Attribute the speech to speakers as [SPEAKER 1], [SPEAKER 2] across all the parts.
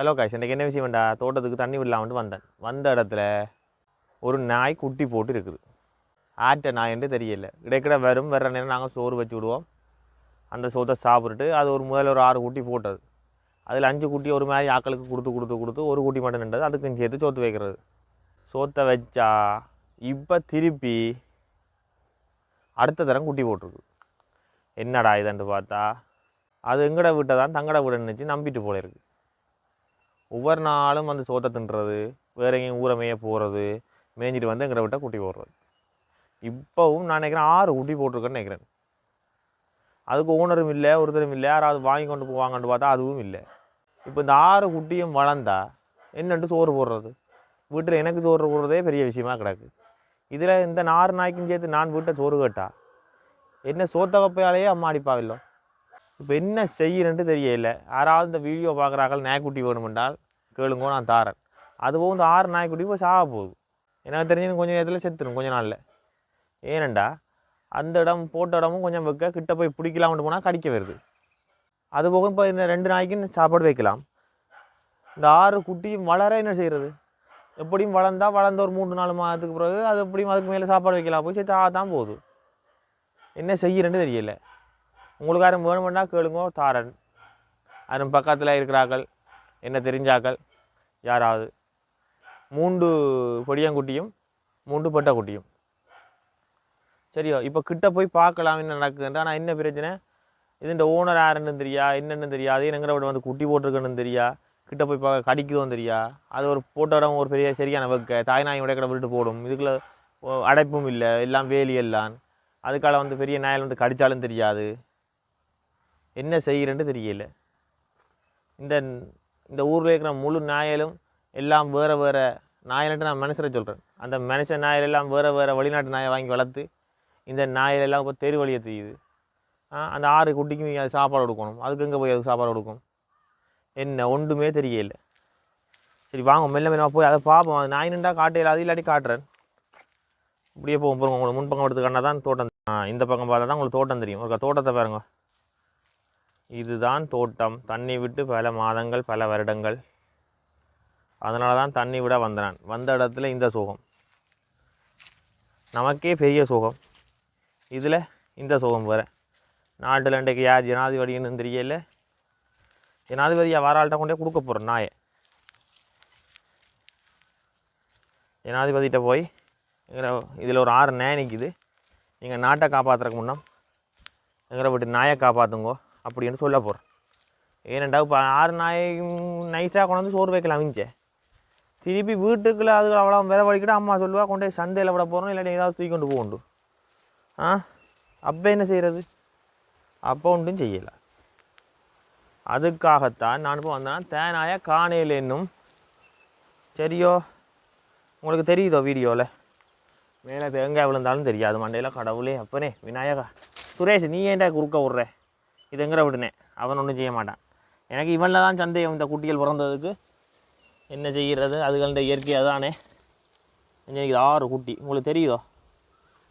[SPEAKER 1] Hello guys இன்றைக்கி என்ன விஷயம் தோட்டத்துக்கு தண்ணி விடலாம்னு வந்தேன். வந்த இடத்துல ஒரு நாய் குட்டி போட்டு இருக்குது. ஆட்ட நாயன்ட்டு தெரியல. இடைக்கிட வரும் வர்ற நேரம் நாங்கள் சோறு வச்சு விடுவோம். அந்த சோத்தை சாப்பிட்டுட்டு அது ஒரு முதல்ல ஒரு ஆறு குட்டி போட்டது. அதில் அஞ்சு குட்டி ஒரு மாதிரி ஆக்களுக்கு கொடுத்து கொடுத்து கொடுத்து ஒரு குட்டி மட்டும் நின்றது. அதுக்கும் சேர்த்து சோத்து வைக்கிறது. சோத்தை வச்சா இப்போ திருப்பி அடுத்த தரம் குட்டி போட்டிருக்கு. என்னடா இதுன்ட்டு பார்த்தா அது எங்கட வீட்டை தான் தங்கட வீடுன்னு நினச்சி நம்பிட்டு போல இருக்குது ஒவ்வொரு நாளும் வந்து சோத்தை தின்றது வேற எங்கேயும் ஊரமைய போகிறது மேய்ஞ்சிட்டு வந்து எங்களை விட்ட குட்டி போடுறது. இப்போவும் நான் நினைக்கிறேன் ஆறு குட்டி போட்டிருக்கேன்னு நினைக்கிறேன். அதுக்கு ஓனரும் இல்லை ஒருத்தரும் இல்லை யாராவது வாங்கி கொண்டு போவாங்கன்னு பார்த்தா அதுவும் இல்லை. இப்போ இந்த ஆறு குட்டியும் வளர்ந்தா என்னென்று சோறு போடுறது? வீட்டில் எனக்கு சோறு போடுறதே பெரிய விஷயமா கிடக்கு. இதில் இந்த நாறு நாய்க்கும் சேர்த்து நான் வீட்டை சோறு கேட்டா என்ன சோத்த கப்பையாலேயே அம்மா அடிப்பாவில்லோ இப்போ என்ன செய்யறேன்ட்டு தெரியல. யாராவது இந்த வீடியோ பார்க்குறாக்கள் நாய்க்குட்டி வேணுமென்றால் கேளுங்கோ நான் தாரேன். அதுவும் இந்த ஆறு நாய்க்குட்டி போய் சாக போகுது. எனக்கு தெரிஞ்சு கொஞ்சம் நேரத்தில் செத்துடும் கொஞ்ச நாளில். ஏனண்டா? அந்த இடம் போட்ட இடமும் கொஞ்சம் வைக்க கிட்ட போய் பிடிக்கலாம்னு போனால் கடிக்க வருது. அது போக இப்போ இந்த ரெண்டு நாய்க்கு சாப்பாடு வைக்கலாம். இந்த ஆறு குட்டியும் வளர என்ன செய்கிறது எப்படியும் வளர்ந்தால் வளர்ந்த ஒரு மூணு நாலு மாதத்துக்கு பிறகு அது எப்படியும் அதுக்கு மேலே சாப்பாடு வைக்கலாம். போய் சேர்த்து தான் போகுது. என்ன செய்யறேன்னு தெரியல. உங்களுக்கு யாரும் வேணுமெண்டா கேளுங்க தாரன். அதன் பக்கத்தில் இருக்கிறார்கள். என்ன தெரிஞ்சாக்கள் யாராவது? மூன்று பொடியங்குட்டியும் மூன்று பெட்ட குட்டியும் இப்போ கிட்ட போய் பார்க்கலாம் என்ன நடக்குதுன்றா ஆனால் என்ன பிரச்சனை? இதுன்ற ஓனர் யாருன்னு தெரியா? என்னென்னு தெரியா? அதே எங்கிற விட வந்து குட்டி போட்டிருக்குன்னு தெரியா? கிட்ட போய் பார்க்க கடிக்குதும் தெரியா? அது ஒரு போட்ட இடம் ஒரு பெரிய சரியான வைக்க. தாய் நாய் உடைக்கிற விட்டு போடும். இதுக்குள்ள அடைப்பும் இல்லை. எல்லாம் வேலி எல்லாம். அதுக்கால வந்து பெரிய நாயில் வந்து கடித்தாலும் தெரியாது. என்ன செய்கிறேன்னு தெரியல. இந்த இந்த ஊரில் இருக்கிற முழு நாயலும் எல்லாம் வேறு வேறு நாயல்ன்ட்டு நான் மனுஷரை சொல்கிறேன் அந்த மனுஷ நாயல் எல்லாம் வேறு வேறு வெளிநாட்டு நாயை வாங்கி வளர்த்து இந்த நாயல் எல்லாம் இப்போ தெரு வழியை தெரியுது அந்த ஆறு குட்டிக்கும் அது சாப்பாடு கொடுக்கணும். அதுக்கு எங்கே போய் அதுக்கு சாப்பாடு கொடுக்கும்? என்ன ஒன்றுமே தெரியல. சரி வாங்க மெல்ல மெல்லமாக போய் அதை பார்ப்போம். அது நாய் நின்றா காட்டையில் அது இல்லாட்டி காட்டுறேன். இப்படியே போகும் போகிறோம் உங்களுக்கு முன்பக்கம் எடுத்துக்கன்னா தான் தோட்டம் இந்த பக்கம் பார்த்தா தான் உங்களுக்கு தோட்டம் தெரியும். ஒரு தோட்டத்தை பாருங்க. இதுதான் தோட்டம். தண்ணி விட்டு பல மாதங்கள் பல வருடங்கள். அதனால தான் தண்ணி விட வந்தனான். வந்த இடத்துல இந்த சுகம். நமக்கே பெரிய சுகம். இதில் இந்த சுகம் வேறு. நாட்டில் இன்றைக்கு யார் ஜனாதிபதின்னு தெரியல. ஜனாதிபதியாக வாராள்கிட்ட கொண்டே கொடுக்க போகிறோம் நாயை. ஜனாதிபதிகிட்ட போய் இதில் ஒரு ஆறு நாய் நிற்கிது நீங்கள் நாட்டை காப்பாற்றுறக்கு முன்னம் எங்களை விட்டு நாயை காப்பாற்றுங்கோ அப்படின்னு சொல்ல போகிறேன் ஏனண்டா இப்போ ஆறு நாய் நைஸாக கொண்டு வந்து சோறு வைக்கலாம் மிஞ்சே திருப்பி வீட்டுக்குள்ளே அது அவ்வளோ வேலை வலிக்கிட்டு அம்மா சொல்லுவா கொண்டு போய் சந்தையில் விட போகிறோம் இல்லாட்டி ஏதாவது தூக்கி கொண்டு போகண்டு ஆ? அப்போ என்ன செய்கிறது அப்போ ஒன்றும் செய்யலை. அதுக்காகத்தான் நான் இப்போ வந்தேன் தேனாய காணையில் என்னும் சரியோ? உங்களுக்கு தெரியுதோ வீடியோவில் மேலே தேங்காய் விழுந்தாலும் தெரியாது மண்டையில் கடவுளே அப்பனே விநாயகா. சுரேஷ் நீ ஏன்டா குறுக்க விட்ற இது விடுனேன் விடுனே. அவன் ஒன்றும் செய்ய மாட்டான். எனக்கு இவனில் தான் சந்தேகம். இந்த குட்டிகள் பிறந்ததுக்கு என்ன செய்கிறது? அதுகள்ட இயற்கையாக தானே இன்னைக்கு இது ஆறு குட்டி. உங்களுக்கு தெரியுதோ?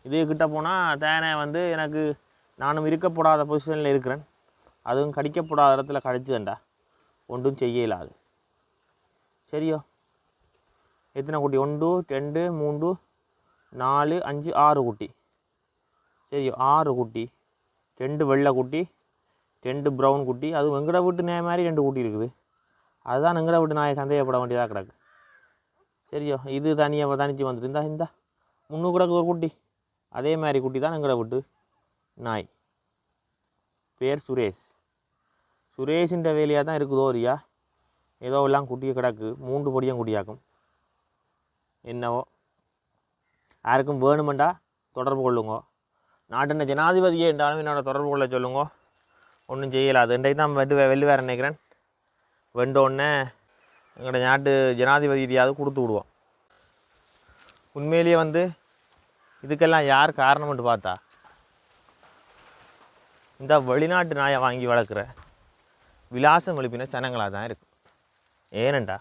[SPEAKER 1] இது கிட்ட போனால் தேனை வந்து எனக்கு நானும் இருக்கப்படாத பொசிஷனில் இருக்கிறேன். அதுவும் கடிக்கப்படாத இடத்துல கடிச்சுதண்டா. ஒன்றும் செய்ய இயலாது சரியோ? எத்தனை குட்டி? ஒன்று ரெண்டு மூன்று நாலு அஞ்சு ஆறு குட்டி. சரியோ? ஆறு குட்டி. ரெண்டு வெள்ளை குட்டி. ரெண்டு ப்ரௌன் குட்டி அது வெங்கட வீட்டு நாய் மாதிரி ரெண்டு குட்டி இருக்குது. அதுதான் எங்கட வீட்டு நாயை சந்தேகப்பட வேண்டியதாக கிடக்கு. சரியோ இது தனியாக தனிச்சு வந்துட்டு இந்தா இந்தா முன்னூறு கிடக்கு ஒரு குட்டி. அதே மாதிரி குட்டி தான் எங்கட வீட்டு நாய். பேர் சுரேஷ். சுரேஷின்ற வேலையாக தான் இருக்குதோ ரியா? ஏதோ எல்லாம் குட்டியை கிடக்கு மூன்று பொடியும் குட்டியாக்கும். என்னவோ? யாருக்கும் வேணுமெண்டா தொடர்பு கொள்ளுங்க. நாட்டின ஜனாதிபதியே என்றாலும் என்னோட தொடர்பு கொள்ள சொல்லுங்க. ஒன்றும் செய்யலாது. இன்றைக்கு தான் வெட்டு வெள்ளு வேறு நினைக்கிறேன். வெண்டோடனே எங்களோட நாட்டு ஜனாதிபதியாவது கொடுத்து விடுவோம். உண்மையிலேயே வந்து இதுக்கெல்லாம் யார் காரணம்ட்டு பார்த்தா இந்த வெளிநாட்டு நாயை வாங்கி வளர்க்குற விலாசம் எழுப்பின சனங்களாக தான் இருக்கு. ஏனண்டா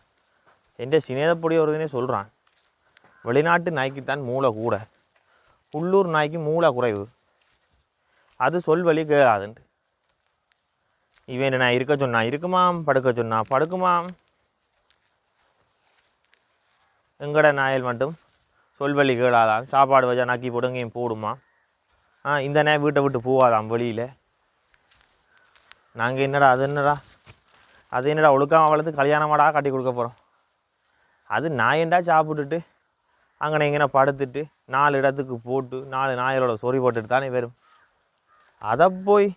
[SPEAKER 1] எந்த சினேதப்பொடி ஒருதனே சொல்கிறான் வெளிநாட்டு நாய்க்குத்தான் மூளை கூட. உள்ளூர் நாய்க்கு மூளை குறைவு. அது சொல் வழி கேளாதுன்ட்டு. இவன் நான் இருக்க சொன்னான்? இருக்குமாம் படுக்க சொன்னான். படுக்குமாம். எங்கட நாயல் மட்டும் சொல்வழி கேளாதான் சாப்பாடு வச்சா நக்கி போடுங்கையும் போடுமா. ஆ இந்த நாய் வீட்டை விட்டு போவாதாம் வெளியில். நாங்கள் என்னடா அது என்னடா? அது என்னடா ஒழுக்காம வளர்த்து கல்யாணமாடா கட்டி கொடுக்க போகிறோம் அது நாயண்டா சாப்பிட்டுட்டு அங்கே இங்கே படுத்துட்டு நாலு இடத்துக்கு போட்டு நாலு நாயலோட சொறி போட்டுட்டு தானே வரும். அதை போய்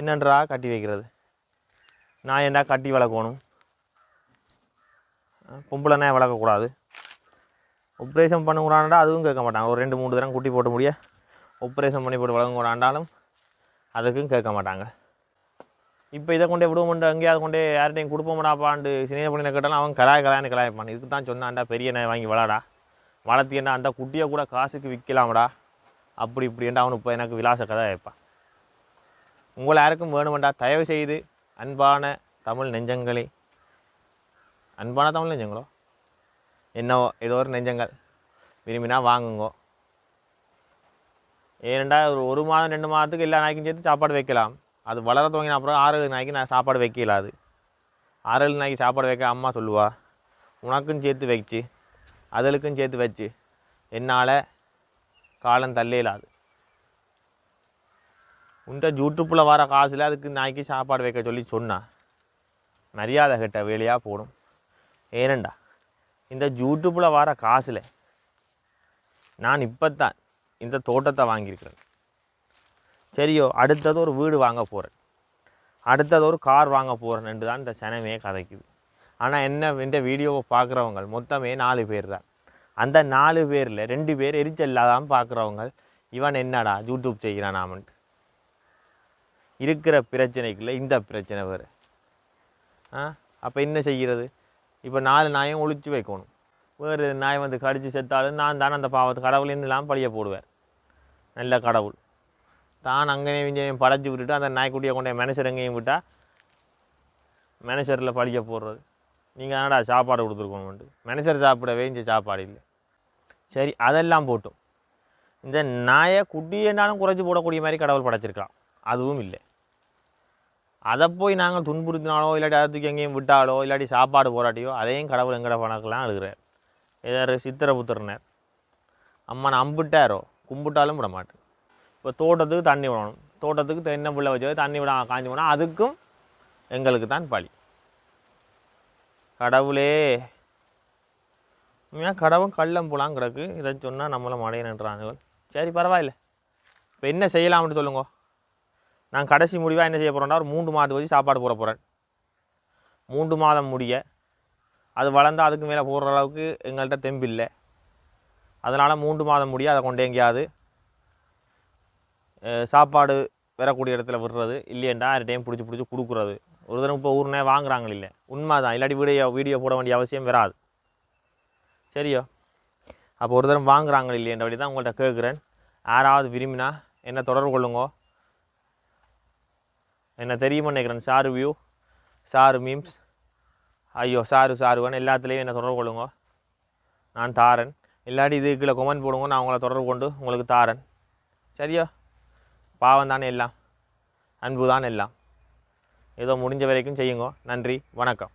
[SPEAKER 1] என்னன்றா கட்டி வைக்கிறது? நான் ஏண்டா கட்டி வளர்க்கணும்? பொம்பளைனா வளர்க்கக்கூடாது. ஆப்ரேஷன் பண்ணக்கூடாண்டா அதுவும் கேட்க மாட்டாங்க. ஒரு ரெண்டு மூணு தரம் குட்டி போட்டு முடிய ஆப்ரேஷன் பண்ணி போட்டு வளர்க்கக்கூடாண்டாலும் அதுக்கும் கேட்க மாட்டாங்க. இப்போ இதை கொண்டே விடுவோம்ட்டு அங்கேயாவது கொண்டே யார்கிட்டையும் கொடுப்போம்டாப்பாண்டு சினிமா பண்ணி கேட்டாலும் அவன் கலாய் கலாய்னு கலாய்ப்பான். இதுக்கு தான் சொன்னான்டா பெரிய நாய் வாங்கி விளாடா வளர்த்தியண்டா அந்த குட்டியை கூட காசுக்கு விற்கலாம்டா. அப்படி இப்படின்ட்டு அவனுக்கு இப்போ எனக்கு விலாச கதை வைப்பான். உங்களை யாருக்கும் வேணுமெண்டா தயவு செய்து அன்பான தமிழ் நெஞ்சங்களே. அன்பான தமிழ் நெஞ்சங்களோ? என்னவோ ஏதோ ஒரு நெஞ்சங்கள். விரும்பினா வாங்குங்கோ. ஏனெண்டா ஒரு ஒரு மாதம் ரெண்டு மாதத்துக்கு எல்லா நாய்க்கும் சேர்த்து சாப்பாடு வைக்கலாம். அது வளர துவங்கின அப்புறம் ஆறு ஏழு நாய்க்கு நான் சாப்பாடு வைக்கலாது ஆறு ஏழு நாய்க்கு சாப்பாடு வைக்க அம்மா சொல்லுவா உனக்கும் சேர்த்து வச்சு அதுகளுக்கும் சேர்த்து வச்சு என்னால் காலம் தள்ளையிலாது உன்ட்ட யூடியூப்பில் வர காசில் அதுக்கு நாய்க்கு சாப்பாடு வைக்க சொல்லி சொன்னா மரியாதை கிட்ட வேலையாக போடும். ஏனண்டா? இந்த யூடியூப்பில் வர காசில் நான் இப்போ தான் இந்த தோட்டத்தை வாங்கியிருக்கிறேன். சரியோ அடுத்தது ஒரு வீடு வாங்க போகிறேன் அடுத்தது ஒரு கார் வாங்க போகிறேன் என்று தான் இந்த சனமே கதைக்குது. ஆனால் என்ன இந்த வீடியோவை பார்க்குறவங்க மொத்தமே நாலு பேர் தான். அந்த நாலு பேரில் ரெண்டு பேர் எரிச்சல் இல்லாதான் பார்க்குறவங்க. இவன் என்னடா யூடியூப் செய்கிறான் நாமன்ட்டு. இருக்கிற பிரச்சனைக்குள்ளே இந்த பிரச்சனை வேறு. ஆ? அப்போ என்ன செய்கிறது? இப்போ நாலு நாயும் ஒழிச்சு வைக்கணும். வேறு நாய் வந்து கடிச்சு செத்தாலும் நான் தானே அந்த பாவத்து கடவுள் எல்லாம் பழிய போடுவேன். நல்ல கடவுள். தான் அங்கேயும் இங்கேயும் படைச்சி விட்டுட்டு அந்த நாய்க்குட்டியை கொண்டு போய் மேனேஜர் எங்கேயும் விட்டால் மேனேஜரில் பழிய போடுறது. நீங்கள் என்னடா சாப்பாடு கொடுத்துருக்கோம்ட்டு மேனேஜர் சாப்பிடவே வேஞ்ச சாப்பாடு இல்லை. சரி அதெல்லாம் போட்டும். இந்த நாயை குட்டியேனாலும் குறைச்சி போடக்கூடிய மாதிரி கடவுள் படைச்சிருக்கலாம். அதுவும் இல்லை. அதை போய் நாங்கள் துன்புறுத்தினாலோ இல்லாட்டி அதை தூக்கி எங்கேயும் விட்டாலோ இல்லாட்டி சாப்பாடு போராட்டியோ அதையும் கடவுள் எங்கட பணக்கெல்லாம் அழுகிறார். ஏதாவது சித்திர புத்திரனர் அம்மா நான் அம்பிட்டாரோ கும்பிட்டாலும் விட மாட்டேன். இப்போ தோட்டத்துக்கு தண்ணி விடணும். தோட்டத்துக்கு தென்னை புள்ள வச்சு தண்ணி விட காஞ்சி போனால் அதுக்கும் எங்களுக்கு தான் பழி கடவுளே. உண்மையாக கடவுள் கள்ளம் போலாம் கிடக்கு. இதை சொன்னால் நம்மளை மடையன்றாங்க சரி பரவாயில்ல. இப்போ என்ன செய்யலாம்னு சொல்லுங்க? நான் கடைசி முடிவாக என்ன செய்ய போகிறேன்னா ஒரு மூன்று மாதம் வச்சு சாப்பாடு போட போகிறேன் மூன்று மாதம் முடிய அது வளர்ந்தால் அதுக்கு மேலே போடுற அளவுக்கு எங்கள்கிட்ட தெம்பு இல்லை. அதனால் மூன்று மாதம் முடிய அதை கொண்டு எங்கேயாவது சாப்பாடு வரக்கூடிய இடத்துல விடுறது இல்லையண்டா யார்கிட்டையும் பிடிச்சி பிடிச்சி கொடுக்குறது. ஒரு தடவை இப்போ ஊர்னே வாங்குறாங்க இல்லை. உண்மை தான் இல்லாட்டி வீடியோ வீடியோ போட வேண்டிய அவசியம் வராது. சரியோ? அப்போ ஒரு தடவை வாங்குறாங்க இல்லையன்ற வழி தான் உங்கள்கிட்ட கேட்குறேன். யாராவது விரும்பினா என்ன தொடர்பு கொள்ளுங்கோ. என்ன தெரியுமா நினைக்கிறேன். சாரு வியூ சாரு மீம்ஸ் ஐயோ சாரு சாருவன் எல்லாத்துலேயும் என்ன தொடர்பு கொள்ளுங்க. நான் தாரன். இல்லாட்டி இதுக்குள்ள கொமெண்ட் போடுங்க. நான் உங்களை தொடர்பு கொண்டு உங்களுக்கு தாரன். சரியா? பாவம் தானே எல்லாம். அன்பு தான் எல்லாம். ஏதோ முடிஞ்ச வரைக்கும் செய்யுங்க. நன்றி. வணக்கம்.